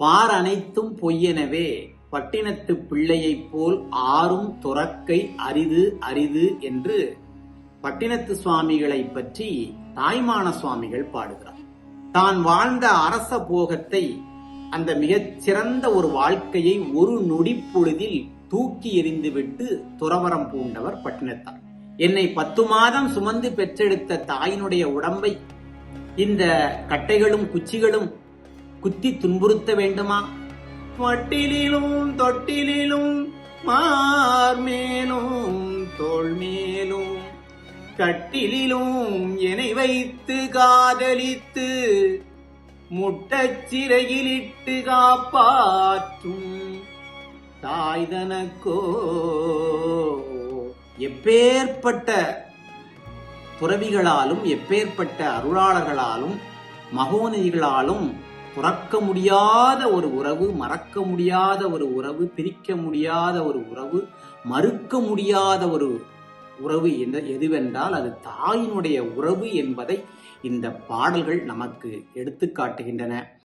பார் அனைத்தும் பொய்யெனவே பட்டினத்து பிள்ளையைப் போல் ஆறும் துறக்கை அரிது அரிது என்று பட்டினத்து சுவாமிகளை பற்றி தாய்மான சுவாமிகள் பாடுகிறார். தான் வாழ்ந்த அரச போகத்தை அந்த மிகச் சிறந்த ஒரு வாழ்க்கையை ஒரு நொடி பொழுதில் தூக்கி எறிந்துவிட்டு துறவரம் பூண்டவர் பட்டினத்தார். என்னை பத்து மாதம் சுமந்து பெற்றெடுத்த தாயினுடைய உடம்பை இந்த கட்டைகளும் குச்சிகளும் குத்தி துன்புறுத்த வேண்டுமா? மட்டிலும் தொட்டிலும் மார்மேலும் தோள் மேலும். கட்டிலும் என்னை வைத்து காதலித்து முட்டச் சிறையிலிட்டு காப்பாற்றும். தாய்தனக்கோ எப்பேற்பட்ட துறவிகளாலும் எப்பேற்பட்ட அருளாளர்களாலும் மகோனதிகளாலும் துறக்க முடியாத ஒரு உறவு மறக்க முடியாத ஒரு உறவு பிரிக்க முடியாத ஒரு உறவு மறுக்க முடியாத ஒரு உறவு என்ற எதுவென்றால் அது தாயினுடைய உறவு என்பதை இந்த பாடல்கள் நமக்கு எடுத்து காட்டுகின்றன.